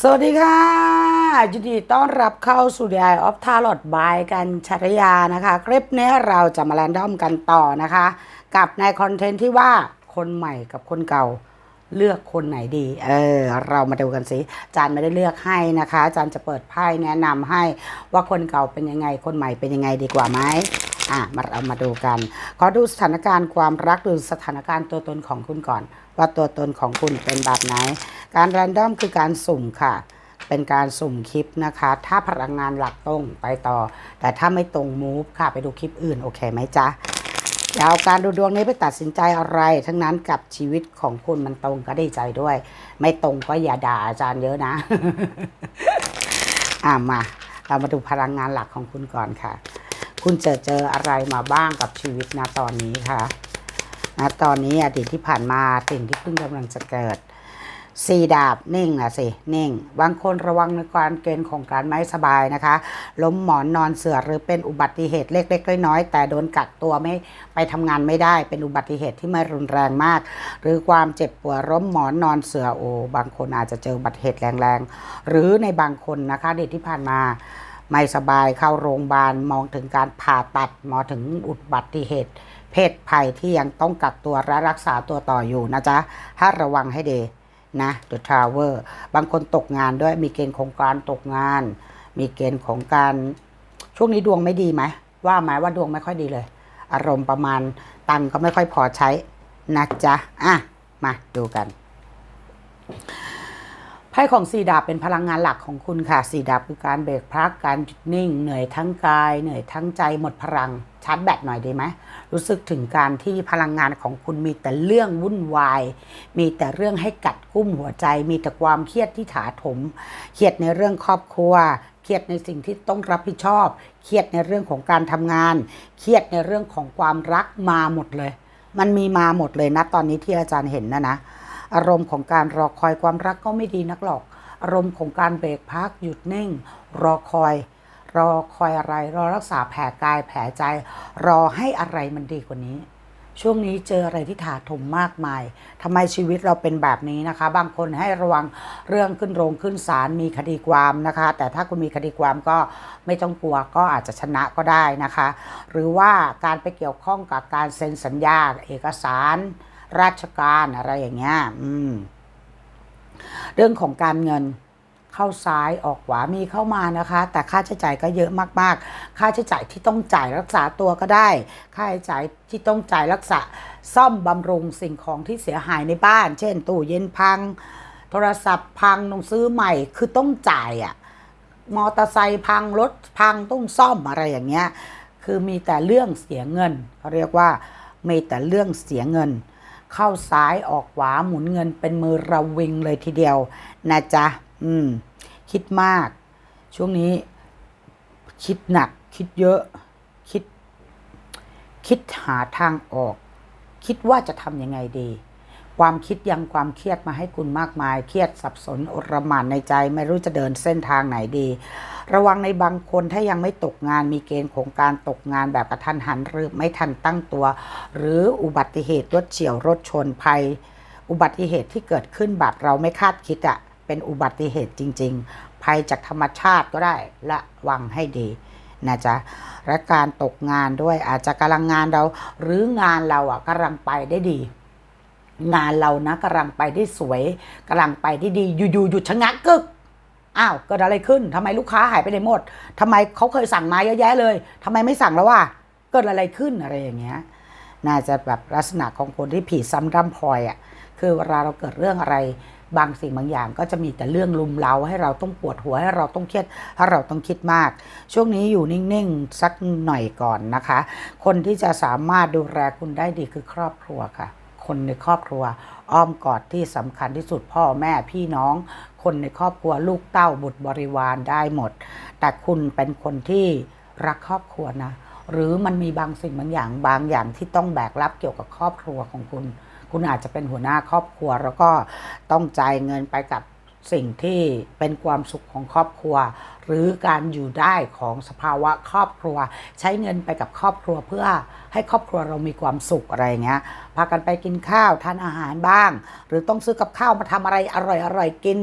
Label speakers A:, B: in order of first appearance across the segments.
A: สวัสดีค่ะยินดีต้อนรับเข้าสู่ The Eye of Tarot by กันชรยานะคะ คลิปนี้เราจะมาแรนดอมกันต่อนะคะ กับในคอนเทนต์ที่ว่าคนใหม่กับคนเก่าเลือกคนไหนดี เออ เรามาดูกันสิ จารย์ไม่ได้เลือกให้นะคะ จารย์จะเปิดไพ่แนะนำให้ว่าคนเก่าเป็นยังไง คนใหม่เป็นยังไงดีกว่าไหม อะมาเรามาดูกัน ขอดูสถานการณ์ความรักหรือสถานการณ์ตัวตนของคุณก่อน ว่าตัวตนของคุณเป็นแบบไหน การแรนดอมคือการสุ่มค่ะ เป็นการสุ่มคลิปนะคะ ถ้าพลังงานหลักตรงไปต่อ แต่ถ้าไม่ตรงมูฟค่ะ ไปดูคลิปอื่นโอเคไหมจ๊ะเดี๋ยวเอาการดูดวงนี้ไปตัดสินใจอะไร ทั้งนั้นกับชีวิตของคุณมันตรงก็ไดีใจด้วย ไม่ตรงก็อย่าด่าอาจารย์เยอะนะ อ่ามา เรามาดูพลังงานหลักของคุณก่อนค่ะ คุณจะเจออะไรมาบ้างกับชีวิตนะตอนนี้ค่ะนะตอนนี้อดีตที่ผ่านมาสิ่งที่เพิ่งกำลังจะเกิดสี่ดาบนิ่งนะสินิ่ง บางคนระวังในการเกณฑ์ของการไม่สบายนะคะ ล้มหมอนนอนเสือหรือเป็นอุบัติเหตุเล็กๆน้อยๆแต่โดนกักตัวไม่ไปทำงานไม่ได้ เป็นอุบัติเหตุที่ไม่รุนแรงมาก หรือความเจ็บปวดล้มหมอนนอนเสือโอบางคนอาจจะเจออุบัติเหตุแรงๆ หรือในบางคนนะคะอดีตที่ผ่านมา ไม่สบายเข้าโรงพยาบาลมองถึงการผ่าตัดมองถึงอุบัติเหตุ เพศภัยที่ยังต้องกักตัวและรักษาตัวต่ออยู่นะจ๊ะถ้าระวังให้ดีนะ The Traveler บางคนตกงานด้วยมีเกณฑ์ของการตกงาน มีเกณฑ์ของการช่วงนี้ดวงไม่ดีไหมว่าไหมว่าดวงไม่ค่อยดีเลย อารมณ์ประมาณตังก็ไม่ค่อยพอใช้นะจ๊ะอะมาดูกัน ไพ่ของสีดาบเป็นพลังงานหลักของคุณค่ะสีดาบคือการเบรกพักการหยุดนิ่ง เหนื่อยทั้งกาย เหนื่อยทั้งใจหมดพลังชาร์จแบตหน่อยดีไหมรู้สึกถึงการที่พลังงานของคุณมีแต่เรื่องวุ่นวาย มีแต่เรื่องให้กัดกุ้มหัวใจ มีแต่ความเครียดที่ถาถมเครียดในเรื่องครอบครัวเครียดในสิ่งที่ต้องรับผิดชอบเครียดในเรื่องของการทำงานเครียดในเรื่องของความรักมาหมดเลย มันมีมาหมดเลยนะตอนนี้ที่อาจารย์เห็นนะนะ อารมณ์ของการรอคอยความรักก็ไม่ดีนักหรอก อารมณ์ของการเบรกพักหยุดนิ่ง รอคอย รอคอยอะไร รอรักษาแผลกายแผลใจ รอให้อะไรมันดีกว่านี้ ช่วงนี้เจออะไรที่ถาถมมากมายทำไมชีวิตเราเป็นแบบนี้นะคะ บางคนให้ระวังเรื่องขึ้นโรงขึ้นศาลมีคดีความนะคะ แต่ถ้าคุณมีคดีความก็ไม่ต้องกลัวก็อาจจะชนะก็ได้นะคะ หรือว่าการไปเกี่ยวข้องกับการเซ็นสัญญาเอกสาร ราชการอะไรอย่างเงี้ยอืม เรื่องของการเงินเข้าซ้ายออกขวามีเข้ามานะคะ แต่ค่าใช้จ่ายก็เยอะมากๆ ค่าใช้จ่ายที่ต้องจ่ายรักษาตัวก็ได้ ค่าใช้จ่ายที่ต้องจ่ายรักษาซ่อมบำรุงสิ่งของที่เสียหายในบ้าน เช่น ตู้เย็นพัง โทรศัพท์พังต้องซื้อใหม่คือต้องจ่ายอะ่ะมอเตอร์ไซค์พังรถพังต้องซ่อมอะไรอย่างเงี้ยคือมีแต่เรื่องเสียเงินเขาเรียกว่ามีแต่เรื่องเสียเงิน เข้าซ้ายออกขวาหมุนเงินเป็นมือระวิงเลยทีเดียวนะจ๊ะอืม คิดมาก ช่วงนี้ คิดหนัก คิดเยอะ คิด คิดหาทางออก คิดว่าจะทำยังไงดี ความคิดยังความเครียดมาให้คุณมากมาย เครียดสับสนอรมานในใจ ไม่รู้จะเดินเส้นทางไหนดี ระวังในบางคนถ้ายังไม่ตกงานมีเกณฑ์ของการตกงานแบบกระทันหันหรือไม่ทันตั้งตัว หรืออุบัติเหตุรถเฉียวรถชนภัย อุบัติเหตุที่เกิดขึ้นแบบเราไม่คาดคิดอะ่ะเป็นอุบัติเหตุจริง ๆ ภัยจากธรรมชาติก็ได้ระวังให้ดีนะจ๊ะและการตกงานด้วยอาจจะกำลังงานเรา หรืองานเราอะกำลังไปได้ดี งานเรานะกำลังไปได้สวยกำลังไปได้ดีอยู่ๆหยุดชะงักกึกอ้าวเกิดอะไรขึ้นทำไมลูกค้าหายไปไหนหมดทำไมเขาเคยสั่งมาเยอะแยะเลยทำไมไม่สั่งแล้วว่าเกิดอะไรขึ้นอะไรอย่างเงี้ยน่าจะแบบลักษณะของคนที่ผีซ้ำร่ำพลอยอะคือเวลาเราเกิดเรื่องอะไรบางสิ่งบางอย่าง ก็จะมีแต่เรื่องลุมเลาให้เราต้องปวดหัวให้เราต้องเครียดให้เราต้องคิดมาก ช่วงนี้อยู่นิ่งๆสักหน่อยก่อนนะคะ คนที่จะสามารถดูแลคุณได้ดีคือครอบครัวค่ะ คนในครอบครัว อ้อมกอดที่สำคัญที่สุดพ่อแม่พี่น้อง คนในครอบครัวลูกเต้าบุตรบริวารได้หมด แต่คุณเป็นคนที่รักครอบครัวนะ หรือมันมีบางสิ่งบางอย่างบางอย่างที่ต้องแบกรับเกี่ยวกับครอบครัวของคุณ คุณอาจจะเป็นหัวหน้าครอบครัวแล้วก็ต้องจ่ายเงินไปกับ สิ่งที่เป็นความสุขของครอบครัว หรือการอยู่ได้ของสภาวะครอบครัว ใช้เงินไปกับครอบครัวเพื่อให้ครอบครัวเรามีความสุขอะไรเงี้ยพากันไปกินข้าวทานอาหารบ้าง หรือต้องซื้อกับข้าวมาทำอะไรอร่อยๆกิน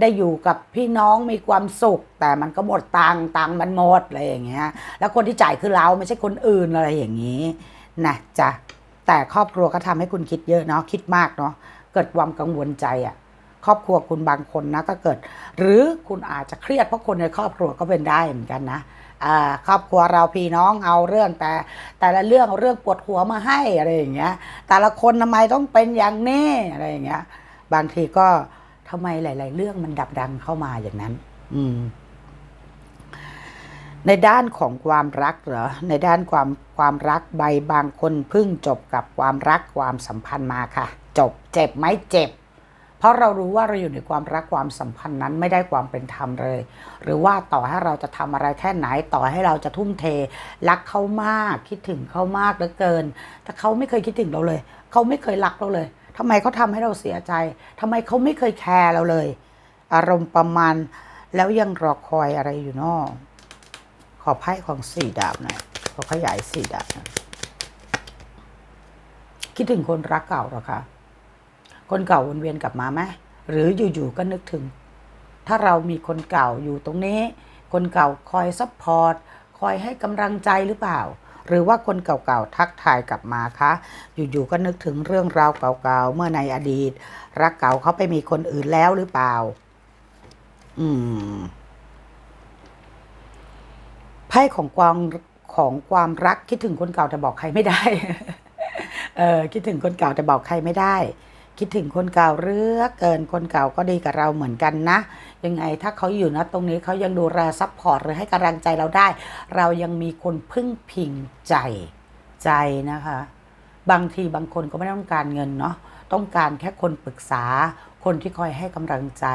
A: ได้อยู่กับพี่น้องมีความสุข แต่มันก็หมดตังตังมันหมดอะไรอย่างเงี้ยแล้วคนที่จ่ายคือเราไม่ใช่คนอื่นอะไรอย่างนี้นะจ๊ะแต่ครอบครัวก็ทำให้คุณคิดเยอะเนาะคิดมากเนาะเกิดความกังวลใจอะ่ะ ครอบครัวคุณบางคนนะก็เกิด หรือคุณอาจจะเครียดเพราะคนในครอบครัวก็เป็นได้เหมือนกันนะครอบครัวเราพี่น้องเอาเรื่องแต่แต่ละเรื่องเอาเรื่องปวดหัวมาให้อะไรอย่างเงี้ย แต่ละคนทำไมต้องเป็นอย่างนี้อะไรอย่างเงี้ย บางทีก็ทำไมหลาย ๆ เรื่องมันดับดังเข้ามาอย่างนั้น อืม ในด้านของความรักเหรอในด้านความความรักใบบางคนเพิ่งจบกับความรักความสัมพันธ์มาค่ะ จบเจ็บไหมเจ็บ เพราะเรารู้ว่าเราอยู่ในความรักความสัมพันธ์นั้นไม่ได้ความเป็นธรรมเลย หรือว่าต่อให้เราจะทำอะไรแค่ไหนต่อให้เราจะทุ่มเท รักเขามากคิดถึงเขามากเหลือเกิน แต่เขาไม่เคยคิดถึงเราเลย เขาไม่เคยรักเราเลยทำไมเขาทำให้เราเสียใจทำไมเขาไม่เคยแคร์เราเลย อารมณ์ประมาณ แล้วยังรอคอยอะไรอยู่นอขอไพ่ของสี่ดาบหน่อยขอขยายสี่ดาบน่อยคิดถึงคนรักเก่าเหรอคะ คนเก่าวนเวียนกลับมาไหมหรืออยู่ๆก็นึกถึง ถ้าเรามีคนเก่าอยู่ตรงนี้ คนเก่าคอยซัพพอร์ตคอยให้กำลังใจหรือเปล่า หรือว่าคนเก่าๆทักทายกลับมาคะอยู่ๆก็นึกถึงเรื่องราวเก่าๆเมื่อในอดีต รักเก่าเขาไปมีคนอื่นแล้วหรือเปล่า อืมไพ่ของความของความรักคิดถึงคนเก่าแต่บอกใครไม่ได้ เออคิดถึงคนเก่าแต่บอกใครไม่ได้ คิดถึงคนเก่าเรือเกินคนเก่าก็ดีกับเราเหมือนกันนะ ยังไงถ้าเขาอยู่นะตรงนี้เขายังดูแลซัพพอร์ตหรือให้กำลังใจเราได้ เรายังมีคนพึ่งพิงใจใจนะคะ บางทีบางคนก็ไม่ต้องการเงินเนาะต้องการแค่คนปรึกษา คนที่คอยให้กำลังใจ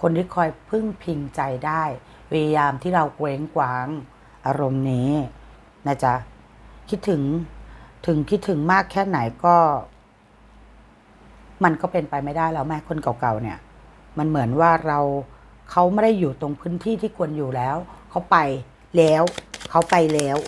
A: คนที่คอยพึ่งพิงใจได้พยายามที่เราเกรงกวางอารมณ์นี้นะจ๊ะคิดถึงถึงคิดถึงมากแค่ไหนก็ มันก็เป็นไปไม่ได้แล้วแม่คนเก่าๆเนี่ย มันเหมือนว่าเราเขาไม่ได้อยู่ตรงพื้นที่ที่ควรอยู่แล้ว เขาไปแล้วเขาไปแล้ว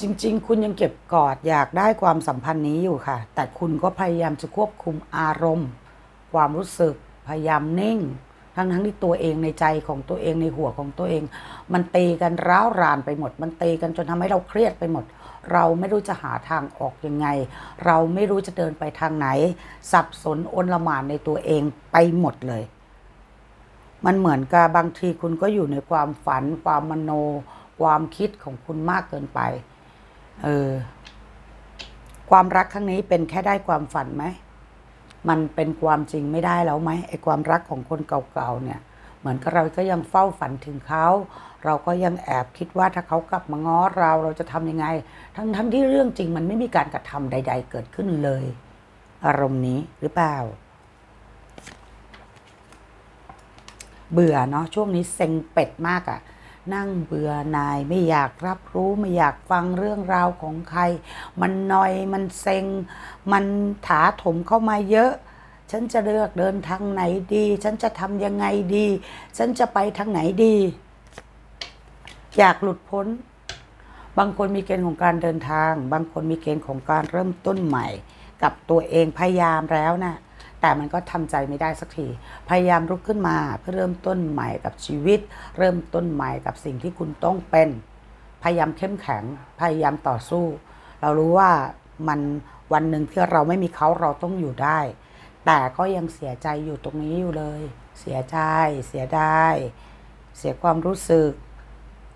A: จริง ๆ คุณยังเก็บกอดอยากได้ความสัมพันธ์นี้อยู่ค่ะ แต่คุณก็พยายามจะควบคุมอารมณ์ ความรู้สึก พยายามนิ่ง ทั้งทั้งๆที่ตัวเองในใจของตัวเองในหัวของตัวเอง มันตีกันร้าวรานไปหมด มันตีกันจนทำให้เราเครียดไปหมด เราไม่รู้จะหาทางออกยังไง เราไม่รู้จะเดินไปทางไหน สับสนอนละหมานในตัวเองไปหมดเลย มันเหมือนกับบางทีคุณก็อยู่ในความฝัน ความมโน ความคิดของคุณมากเกินไป เออความรักครั้งนี้เป็นแค่ได้ความฝันไหม มันเป็นความจริงไม่ได้แล้วไหมไอ้ความรักของคนเก่าๆเนี่ย เหมือนกับเราก็ยังเฝ้าฝันถึงเขา เราก็ยังแอบคิดว่าถ้าเขากลับมาง้อเราเราจะทำยังไง ทั้งทั้งที่เรื่องจริงมันไม่มีการกระทำใด ๆ เกิดขึ้นเลย อารมณ์นี้หรือเปล่า เบื่อเนาะช่วงนี้เซ็งเป็ดมากอะ่ะ นั่งเบื่อหนายไม่อยากรับรู้ไม่อยากฟังเรื่องราวของใคร มันนอยมันเซ็ง มันถาถมเข้ามาเยอะ ฉันจะเลือกเดินทางไหนดี ฉันจะทำยังไงดี ฉันจะไปทางไหนดี อยากหลุดพ้น บางคนมีเกณฑ์ของการเดินทาง บางคนมีเกณฑ์ของการเริ่มต้นใหม่ กับตัวเองพยายามแล้วนะ แต่มันก็ทำใจไม่ได้สักที พยายามลุกขึ้นมาเพื่อเริ่มต้นใหม่กับชีวิต เริ่มต้นใหม่กับสิ่งที่คุณต้องเป็น พยายามเข้มแข็ง พยายามต่อสู้ เรารู้ว่ามันวันหนึ่งที่เราไม่มีเขาเราต้องอยู่ได้ แต่ก็ยังเสียใจอยู่ตรงนี้อยู่เลย เสียใจ เสียดายเสียความรู้สึก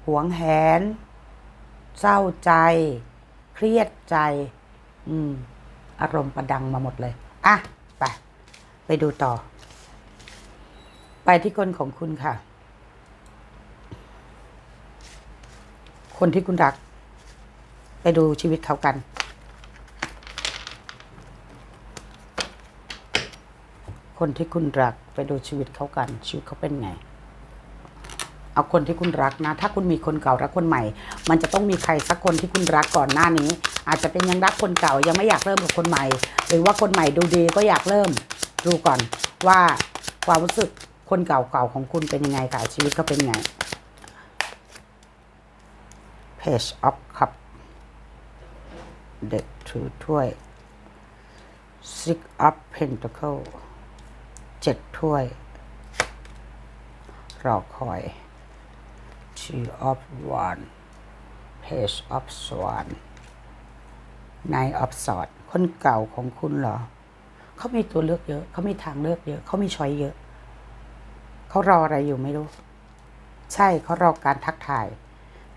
A: หวงแหน เศร้าใจ เครียดใจ อืม อารมณ์ประดังมาหมดเลย อะ ไปดูต่อ ไปที่คนของคุณค่ะ คนที่คุณรัก ไปดูชีวิตเขากัน คนที่คุณรักไปดูชีวิตเขากัน ชีวิตเขาเป็นไงเอาเอาคนที่คุณรักนะ ถ้าคุณมีคนเก่ารักคนใหม่ มันจะต้องมีใครสักคนที่คุณรักก่อนหน้านี้ อาจจะเป็นยังรักคนเก่ายังไม่อยากเริ่มกับคนใหม่ หรือว่าคนใหม่ดูดีก็อยากเริ่ม ดูก่อนว่าความรู้สึกคนเก่าๆของคุณเป็นยังไงค่ะ ชีวิตเขาเป็นยังไง Page of Cup เด็กถือถ้วย Six of Pentacle เจ็ดถ้วย รอคอย Two of One Page of Swan Nine of Swords คนเก่าของคุณเหรอ เขามีตัวเลือกเยอะ เขามีทางเลือกเยอะ เขามีช้อยเยอะ เขารออะไรอยู่ไม่รู้ ใช่เขารอการทักทาย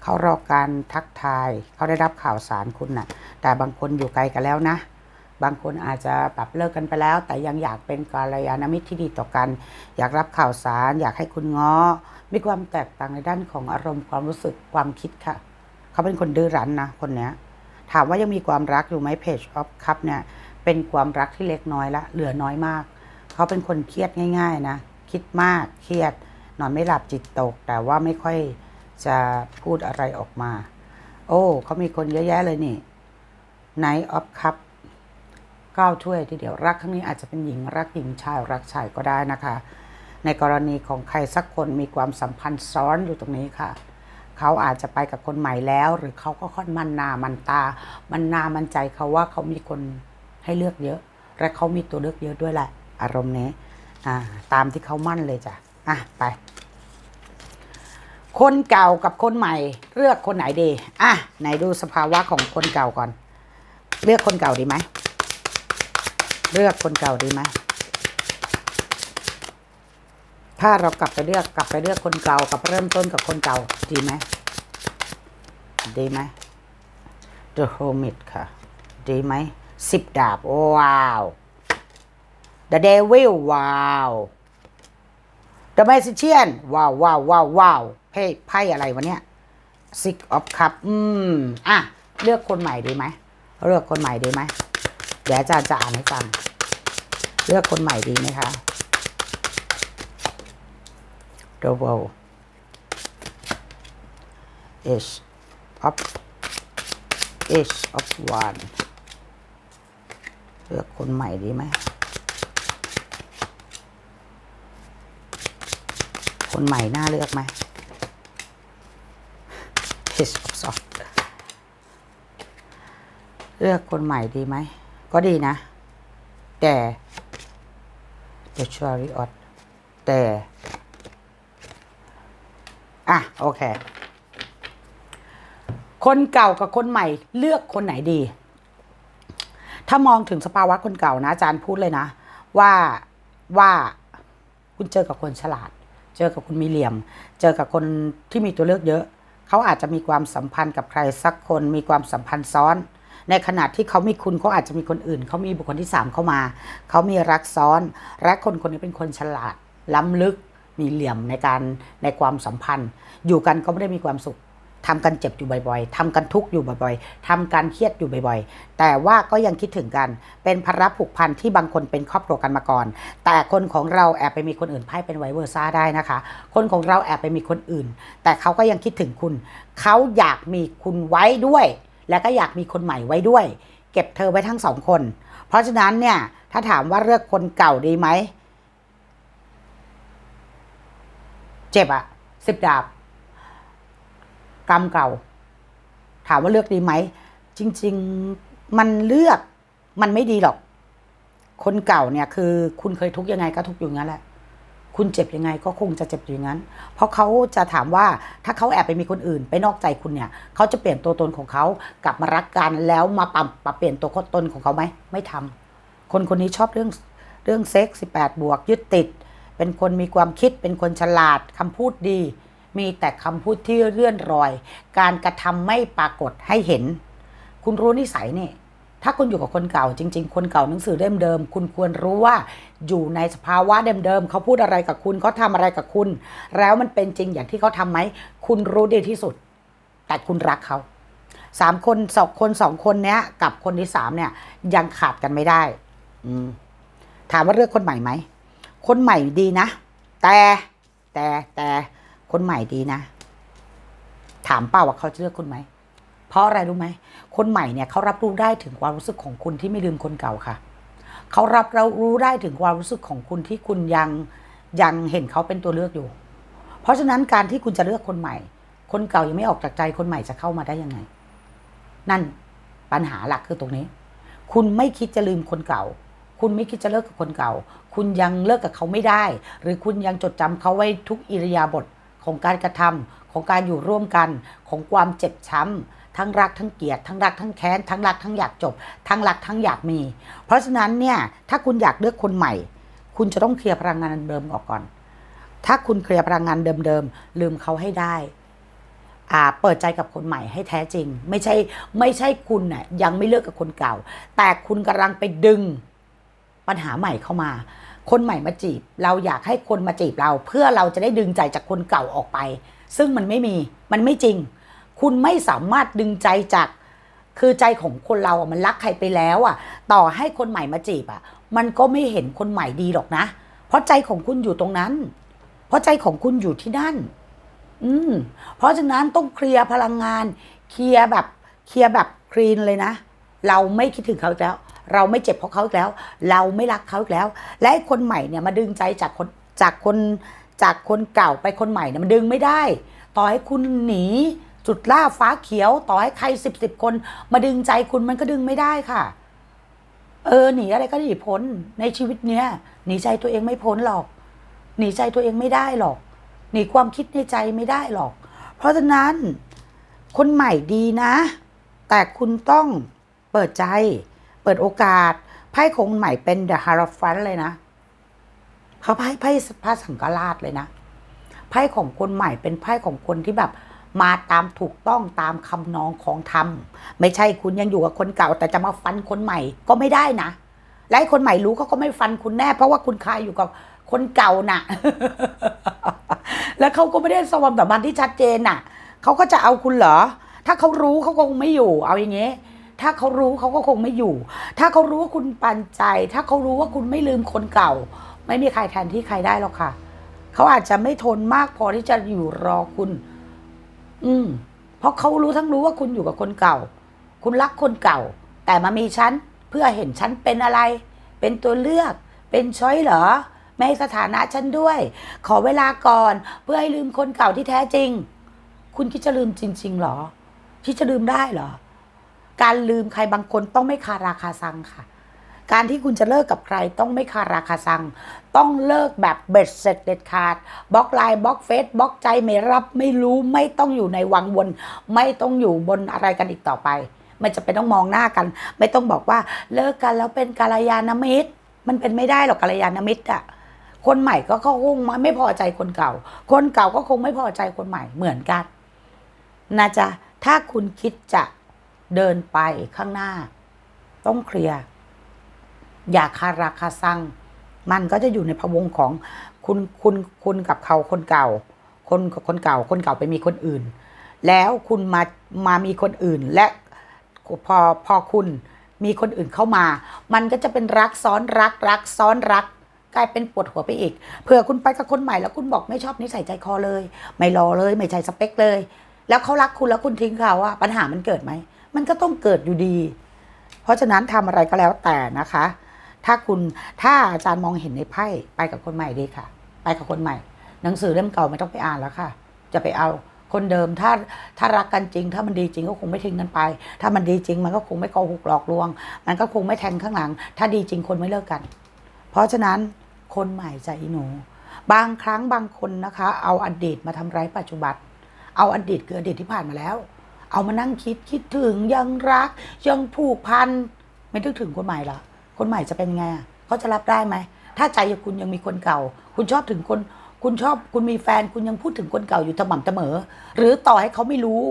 A: เขารอการทักทาย เขาได้รับข่าวสารคุณน่ะ แต่บางคนอยู่ไกลกันแล้วนะ บางคนอาจจะแบบเลิกกันไปแล้ว แต่ยังอยากเป็นกัลยาณมิตรที่ดีต่อกัน อยากรับข่าวสาร อยากให้คุณง้อ มีความแตกต่างในด้านของอารมณ์ความรู้สึกความคิดค่ะ เขาเป็นคนดื้อรั้นนะคนเนี้ยถามว่ายังมีความรักอยู่ไหม Page of Cup เนี่ย เป็นความรักที่เล็กน้อยละ เหลือน้อยมาก เขาเป็นคนเครียดง่าย ๆ นะ คิดมากเครียด นอนไม่หลับจิตตก แต่ว่าไม่ค่อยจะพูดอะไรออกมา โอ้ เขามีคนเยอะแยะเลยนี่ Night of Cup เก้าถ้วยทีเดียวรักครั้งนี้อาจจะเป็นหญิงรักหญิงชายรักชายก็ได้นะคะ ในกรณีของใครสักคนมีความสัมพันธ์ซ้อนอยู่ตรงนี้ค่ะ เขาอาจจะไปกับคนใหม่แล้ว หรือเขาก็ค่อนมันนามันตา มันนามันใจเขาว่าเขามีคน ให้เลือกเยอะ และเขามีตัวเลือกเยอะด้วยแหละ อารมณ์นี้อ่าตามที่เขามั่นเลยจ้ะอะไปคนเก่ากับคนใหม่ เลือกคนไหนดี อะ ไหนดูสภาวะของคนเก่าก่อน เลือกคนเก่าดีไหม เลือกคนเก่าดีไหม ถ้าเรากลับไปเลือกกลับไปเลือกคนเก่ากับเริ่มต้นกับคนเก่าดีไหม ดีไหม The Hermit ค่ะ ดีไหม สิบดาบ ว้าว The Devil ว้าว The Magician ว้าวว้าวว้าวว้าวไพ่ไพ่อะไรวะเนี่ย Six of Cup อืม อะ เลือกคนใหม่ดีไหม เลือกคนใหม่ดีไหม เดี๋ยวอาจารย์จะอ่านให้ฟัง เลือกคนใหม่ดีไหมคะ The World Ace of Ace of One ลือกคนใหม่ดีไหม คนใหม่น่าเลือกไหม Ace of Swords เลือกคนใหม่ดีไหม ก็ดีนะ แต่ The Chariot แต่ อะ โอเค คนเก่ากับคนใหม่เลือกคนไหนดี ถ้ามองถึงสภาวะคนเก่านะอาจารย์พูดเลยนะ ว่าว่าคุณเจอกับคนฉลาด เจอกับคนมีเหลี่ยม เจอกับคนที่มีตัวเลือกเยอะ เขาอาจจะมีความสัมพันธ์กับใครสักคนมีความสัมพันธ์ซ้อน ในขณะที่เขามีคุณเขาอาจจะมีคนอื่น เขามีบุคคลที่สามเข้ามา เขามีรักซ้อนและคนคนนี้เป็นคนฉลาด ล้ำลึกมีเหลี่ยมในการในความสัมพันธ์ อยู่กันก็ไม่ได้มีความสุข ทำกันเจ็บอยู่บ่อยๆทำกันทุกข์อยู่บ่อยๆทำกันเครียดอยู่บ่อยๆ แต่ว่าก็ยังคิดถึงกัน เป็นภาระผูกพันที่บางคนเป็นครอบครัวกันมาก่อน แต่คนของเราแอบไปมีคนอื่นไพ่เป็นไวเวอร์ซ่าได้นะคะ คนของเราแอบไปมีคนอื่น แต่เขาก็ยังคิดถึงคุณ เขาอยากมีคุณไว้ด้วย และก็อยากมีคนใหม่ไว้ด้วย เก็บเธอไว้ทั้งสองคน เพราะฉะนั้นเนี่ยถ้าถามว่าเลือกคนเก่าดีไหม เจ็บอะสิบดาบ กรรมเก่า ถามว่าเลือกดีไหม จริง ๆ มันเลือกมันไม่ดีหรอก คนเก่าเนี่ยคือ คุณเคยทุกข์ยังไงก็ทุกข์อยู่งั้นแหละ คุณเจ็บยังไงก็คงจะเจ็บอยู่งั้น เพราะเขาจะถามว่าถ้าเขาแอบไปมีคนอื่น ไปนอกใจคุณเนี่ย เขาจะเปลี่ยนตัวตนของเขากลับมารักกันแล้วมาปรับปรับเปลี่ยนตัวตนของเขาไหม ไม่ทำคนคนนี้ชอบเรื่องเรื่องเซ็กสิบแปดบวกยึดติด เป็นคนมีความคิด เป็นคนฉลาดคำพูดดี มีแต่คำพูดที่เลื่อนรอย การกระทำไม่ปรากฏให้เห็น คุณรู้นิสัยนี่ถ้าคุณอยู่กับคนเก่าจริง ๆ คนเก่าหนังสือเล่มเดิม คุณควรรู้ว่าอยู่ในสภาวะเดิมๆเขาพูดอะไรกับคุณเขาทำอะไรกับคุณ แล้วมันเป็นจริงอย่างที่เขาทำไหมคุณรู้ดีที่สุด แต่คุณรักเขาสามคนสองคนสองคนเนี้ย กับคนที่สามเนี่ย ยังขาดกันไม่ได้ อืม ถามว่าเลือกคนใหม่ไหมคนใหม่ดีนะ แต่แต่แต่ คนใหม่ดีนะ ถามเปล่าว่าเขาจะเลือกคุณไหม เพราะอะไรรู้ไหม คนใหม่เนี่ยเขารับรู้ได้ถึงความรู้สึกของคุณที่ไม่ลืมคนเก่าค่ะ เขารับเรารู้ได้ถึงความรู้สึกของคุณที่คุณยังยังเห็นเขาเป็นตัวเลือกอยู่ เพราะฉะนั้นการที่คุณจะเลือกคนใหม่ คนเก่ายังไม่ออกจากใจคนใหม่จะเข้ามาได้ยังไง นั่นปัญหาหลักคือตรงนี้ คุณไม่คิดจะลืมคนเก่า คุณไม่คิดจะเลิกกับคนเก่า คุณยังเลิกกับเขาไม่ได้ หรือคุณยังจดจำเขาไว้ทุกอิริยาบถ ของการกระทำของการอยู่ร่วมกันของความเจ็บช้ำทั้งรักทั้งเกลียด ทั้งรักทั้งแค้น ทั้งรักทั้งอยากจบ ทั้งรักทั้งอยากมี เพราะฉะนั้นเนี่ยถ้าคุณอยากเลือกคนใหม่ คุณจะต้องเคลียร์พลังงานเดิมออกก่อน ถ้าคุณเคลียร์พลังงานเดิมๆลืมเขาให้ได้อ่าเปิดใจกับคนใหม่ให้แท้จริง ไม่ใช่ไม่ใช่คุณน่ะยังไม่เลิกกับคนเก่า แต่คุณกำลังไปดึงปัญหาใหม่เข้ามา คนใหม่มาจีบ เราอยากให้คนมาจีบเรา เพื่อเราจะได้ดึงใจจากคนเก่าออกไป ซึ่งมันไม่มีมันไม่จริง คุณไม่สามารถดึงใจจากคือใจของคนเราอะมันรักใครไปแล้วอะ ต่อให้คนใหม่มาจีบอะ มันก็ไม่เห็นคนใหม่ดีหรอกนะ เพราะใจของคุณอยู่ตรงนั้น เพราะใจของคุณอยู่ที่นั่น อืม เพราะฉะนั้นต้องเคลียร์พลังงาน เคลียร์แบบ เคลียร์แบบคลีนเลยนะ เราไม่คิดถึงเขาอีกแล้ว เราไม่เจ็บเพราะเขาอีกแล้ว เราไม่รักเขาอีกแล้ว และคนใหม่เนี่ยมาดึงใจจากคนจากคนจากคนเก่าไปคนใหม่เนี่ยมันดึงไม่ได้ ต่อให้คุณหนีจุดล่าฟ้าเขียว ต่อให้ใครสิบสิบคน มาดึงใจคุณมันก็ดึงไม่ได้ค่ะ เออหนีอะไรก็หนีพ้นในชีวิตเนี้ยหนีใจตัวเองไม่พ้นหรอก หนีใจตัวเองไม่ได้หรอก หนีความคิดในใจไม่ได้หรอก เพราะฉะนั้น คนใหม่ดีนะ แต่คุณต้อง เปิดใจ เปิดโอกาส ไพ่ของคนใหม่เป็น The h a r o p h a n t เลยนะเขาไพ่ไพ่พระสังฆราชเลยนะ ไพ่ของคนใหม่เป็นไพ่ของคนที่แบบ มาตามถูกต้องตามคำนองของธรรม ไม่ใช่คุณยังอยู่กับคนเก่า แต่จะมาฟันคนใหม่ก็ไม่ได้นะ และคนใหม่รู้เขาก็ไม่ฟันคุณแน่ เพราะว่าคุณคายอยู่กับคนเก่าน่ะ แล้วเขาก็ไม่ได้สวมสัมพันธ์ที่ชัดเจนน่ะ เขาก็จะเอาคุณเหรอ ถ้าเขารู้เขาคงไม่อยู่ เอาอย่างเงี้ย ถ้าเขารู้เขาก็คงไม่อยู่ ถ้าเขารู้ว่าคุณปันใจ ถ้าเขารู้ว่าคุณไม่ลืมคนเก่า ไม่มีใครแทนที่ใครได้หรอกค่ะ เขาอาจจะไม่ทนมากพอที่จะอยู่รอคุณ อืม เพราะเขารู้ทั้งรู้ว่าคุณอยู่กับคนเก่า คุณรักคนเก่า แต่มามีฉันเพื่อเห็นฉันเป็นอะไร เป็นตัวเลือก เป็นช้อยเหรอ ไม่ให้สถานะฉันด้วย ขอเวลาก่อน เพื่อให้ลืมคนเก่าที่แท้จริง คุณคิดจะลืมจริงๆเหรอ ที่จะลืมได้เหรอ การลืมใครบางคนต้องไม่คาราคาซังค่ะ การที่คุณจะเลิกกับใครต้องไม่คาราคาซัง ต้องเลิกแบบเบ็ดเสร็จเด็ดขาดบล็อกไลน์บล็อกเฟซบล็อกใจไม่รับไม่รู้ไม่ต้องอยู่ในวังวน ไม่ต้องอยู่บนอะไรกันอีกต่อไป ไม่จะเป็นต้องมองหน้ากัน ไม่ต้องบอกว่าเลิกกันแล้วเป็นกาลยานมิตร มันเป็นไม่ได้หรอกกาลยานมิตรอะคนใหม่ก็คงไม่พอใจคนเก่า คนเก่าก็คงไม่พอใจคนใหม่เหมือนกันนะจ๊ะถ้าคุณคิดจะ เดินไปข้างหน้า ต้องเคลียร์อย่าคาราคาซัง มันก็จะอยู่ในพวงของคุณคุณคุณกับเขาคนเก่า คนคนเก่า คนเก่าไปมีคนอื่น แล้วคุณมามามีคนอื่นและพอพอคุณมีคนอื่นเข้ามา มันก็จะเป็นรักซ้อนรักรักซ้อนรัก กลายเป็นปวดหัวไปอีก เผื่อคุณไปกับคนใหม่แล้วคุณบอกไม่ชอบนิสัยใจคอเลย ไม่รอเลย ไม่ใช่สเปคเลย แล้วเขารักคุณแล้วคุณทิ้งเขาอะปัญหามันเกิดไหม มันก็ต้องเกิดอยู่ดี เพราะฉะนั้นทำอะไรก็แล้วแต่นะคะ ถ้าคุณถ้าอาจารย์มองเห็นในไพ่ไปกับคนใหม่ดีค่ะ ไปกับคนใหม่ หนังสือเล่มเก่าไม่ต้องไปอ่านแล้วค่ะ จะไปเอาคนเดิมถ้าถ้ารักกันจริง ถ้ามันดีจริงก็คงไม่ทิ้งกันไป ถ้ามันดีจริง มันก็คงไม่โกหกหลอกลวง มันก็คงไม่แทงข้างหลัง ถ้าดีจริงคนไม่เลิกกัน เพราะฉะนั้นคนใหม่ใจหนู บางครั้งบางคนนะคะ เอาอดีตมาทำร้ายปัจจุบัน เอาอดีตคืออดีตที่ผ่านมาแล้ว เอามานั่งคิดคิดถึงยังรัก ยังผูกพันไม่นึกถึงคนใหม่ละคนใหม่จะเป็นไงอะเขาจะรับได้ไหมถ้าใจคุณยังมีคนเก่า คุณชอบถึงคน คุณชอบคุณมีแฟนคุณยังพูดถึงคนเก่าอยู่สม่ำเสมอ หรือต่อให้เขาไม่รู้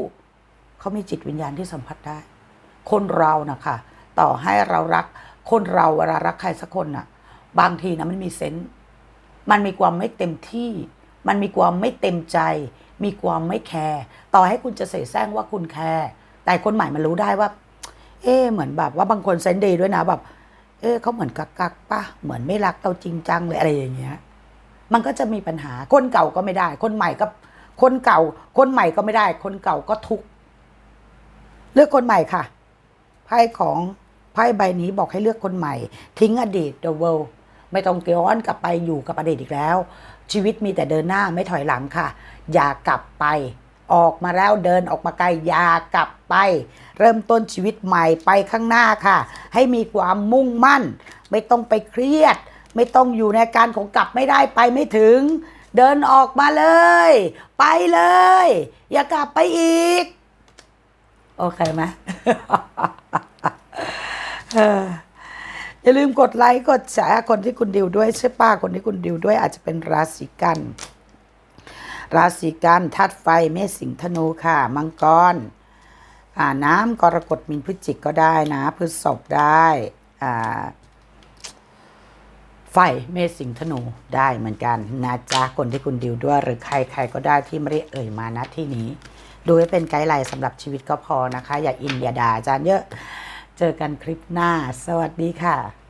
A: เขามีจิตวิญญาณที่สัมผัสได้ คนเรานะคะต่อให้เรารัก คนเราเวลารักใครสักคนน่ะ บางทีนะมันมีเซนส์มันมีความไม่เต็มที่ มันมีความไม่เต็มใจ มีความไม่แคร์ต่อให้คุณจะเสแสร้งว่าคุณแคร์แต่คนใหม่มันรู้ได้ว่า เอ๊เหมือนแบบว่าบางคนเซนดีด้วยนะแบบ เอ๊เขาเหมือนกักกักปะเหมือนไม่รักเราจริงจังเลยอะไรอย่างเงี้ย มันก็จะมีปัญหาคนเก่าก็ไม่ได้ คนใหม่ก็คนเก่า คนใหม่ก็ไม่ได้ คนเก่าก็ทุกเลือกคนใหม่ค่ะไพ่ของไพ่ใบนี้บอกให้เลือกคนใหม่ ทิ้งอดีต the world ไม่ต้องย้อนกลับไปอยู่กับอดีตอีกแล้ว ชีวิตมีแต่เดินหน้าไม่ถอยหลังค่ะ อย่ากลับไป ออกมาแล้วเดินออกมาไกลอย่ากลับไป เริ่มต้นชีวิตใหม่ไปข้างหน้าค่ะ ให้มีความมุ่งมั่น ไม่ต้องไปเครียด ไม่ต้องอยู่ในการของกลับไม่ได้ไปไม่ถึง เดินออกมาเลย ไปเลย อย่ากลับไปอีก โอเคไหมอออย่าลืมกดไลค์กดแชร์คนที่คุณดิวด้วยใช่ป้าคนที่คุณดิวด้วยอาจจะเป็นราศีกัน ราศีกันธาตุไฟเมษสิงห์ธนูค่ะ มังกรอ่าน้ำกรกฎมินพฤศจิกก็ได้นะพฤษภได้อ่าไฟเมษสิงห์ธนูได้เหมือนกันนะจ๊ะคนที่คุณดิวด้วย หรือใครใครก็ได้ที่ไม่ได้เอ่ยมาณที่นี้ ดูให้เป็นไกด์ไลน์สำหรับชีวิตก็พอนะคะ อย่าอินอย่าด่าอาจารย์เยอะ เจอกันคลิปหน้า สวัสดีค่ะ